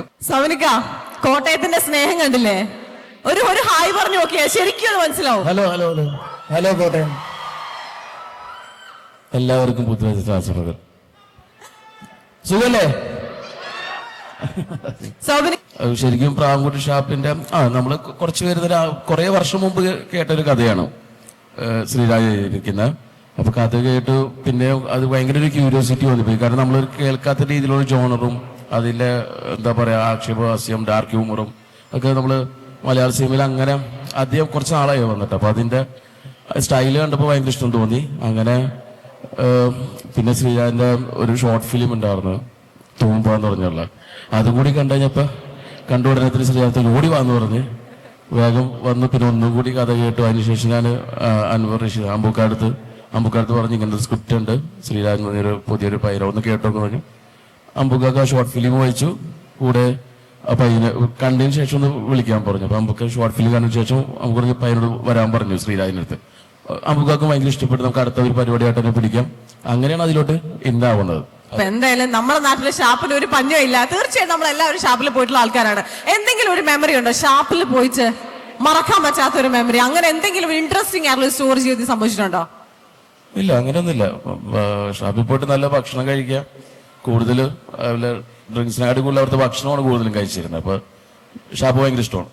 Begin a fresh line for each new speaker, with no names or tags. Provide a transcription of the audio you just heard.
സവനിക്ക കോട്ടയത്തിന്റെ സ്നേഹം കണ്ടില്ലേ? ഒരു ഒരു ഹായ് പറഞ്ഞു നോക്കിയാ. ശരിക്കും അത് മനസ്സിലാവും.
Hello hello hello. Hello Kottayam. എല്ലാവർക്കും പുതുവത്സര ആശംസകൾ. സുഖല്ലേ?
സൗബിനി
ശരിക്കും പ്രാങ്കുട്ടി ഷാപ്പിന്റെ ആ നമ്മൾ കുറച്ച് പേര് കുറെ വർഷം മുമ്പ് കേട്ടൊരു കഥയാണ്. ശ്രീരാജിരിക്കുന്ന ശ്രീരാജ് ഇരിക്കുന്ന അപ്പൊ കഥ കേട്ടു പിന്നെ അത് ഭയങ്കര ഒരു ക്യൂരിയോസിറ്റി വന്നിപ്പോയി. കാരണം നമ്മൾ കേൾക്കാത്ത രീതിയിലുള്ള ജോണറും അതിലെ എന്താ പറയാ ആക്ഷേപഹാസ്യം ഡാർക്ക് ഹ്യൂമറും ഒക്കെ നമ്മൾ മലയാള സിനിമയിൽ അങ്ങനെ അധികം കുറച്ച് നാളായി വന്നിട്ട്. അപ്പൊ അതിന്റെ സ്റ്റൈൽ കണ്ടപ്പോൾ ഭയങ്കര ഇഷ്ടം തോന്നി. അങ്ങനെ പിന്നെ ശ്രീജാന്റെ ഒരു ഷോർട്ട് ഫിലിം ഉണ്ടായിരുന്നു. തൂമ്പ എന്ന് പറഞ്ഞുള്ള. അതും കൂടി കണ്ടു കഴിഞ്ഞപ്പോൾ കണ്ടു ശ്രീജാത്തിൽ ഓടി വാന്ന് പറഞ്ഞ്. വേഗം വന്ന് പിന്നെ ഒന്നും കൂടി കഥ കേട്ടു. അതിനുശേഷം ഞാൻ അൻവർ റഷീദ് അമ്പൂക്കാടുത്ത് അമ്പൂക്കാടുത്ത് പറഞ്ഞ് ഇങ്ങനത്തെ സ്ക്രിപ്റ്റ് ഉണ്ട്. ശ്രീരാജ് എന്നൊരു പുതിയൊരു പൈര ഒന്ന് കേട്ടോന്ന് പറഞ്ഞു. അമ്പുക്കാക്ക് ഷോർട്ട് ഫിലിം വായിച്ചു. കൂടെ പയ്യനെ കണ്ടതിന് ശേഷം ഒന്ന് വിളിക്കാൻ പറഞ്ഞു. അപ്പൊ അമ്പുക്ക ഷോർട്ട് ഫിലിം കണ്ടതിന് ശേഷം പറഞ്ഞ് പയ്യനോട് വരാൻ പറഞ്ഞു ശ്രീരാജിന്റെ അടുത്ത്. അമ്പുക്കാക്ക് ഭയങ്കര ഇഷ്ടപ്പെട്ടു നമുക്ക് അടുത്ത ഒരു പരിപാടിയായിട്ട് തന്നെ പിടിക്കാം. അങ്ങനെയാണ് അതിലോട്ട് ഇന്നാവുന്നത്
അപ്പൊ എന്തായാലും നമ്മുടെ നാട്ടിലെ ഷാപ്പിൽ ഒരു പഞ്ഞോ ഇല്ല. തീർച്ചയായും നമ്മൾ എല്ലാവരും ഷാപ്പിൽ പോയിട്ടുള്ള ആൾക്കാരാണ്. എന്തെങ്കിലും ഒരു മെമ്മറി ഉണ്ടോ? ഷാപ്പിൽ പോയിട്ട് മറക്കാൻ പറ്റാത്ത ഒരു മെമ്മറി അങ്ങനെ എന്തെങ്കിലും ഇൻട്രസ്റ്റിംഗ് ആയിട്ടുള്ള സ്റ്റോറി ചെയ്ത് സംഭവിച്ചിട്ടുണ്ടോ?
ഇല്ല അങ്ങനെയൊന്നുമില്ല. ഷാപ്പിൽ പോയിട്ട് നല്ല ഭക്ഷണം കഴിക്കുക കൂടുതൽ ഡ്രിങ്ക്സിനായിട്ട് കൂടുതൽ അവിടുത്തെ ഭക്ഷണമാണ് കൂടുതലും കഴിച്ചിരുന്നത്. അപ്പോൾ ഷാപ്പ് ഭയങ്കര ഇഷ്ടമാണ്.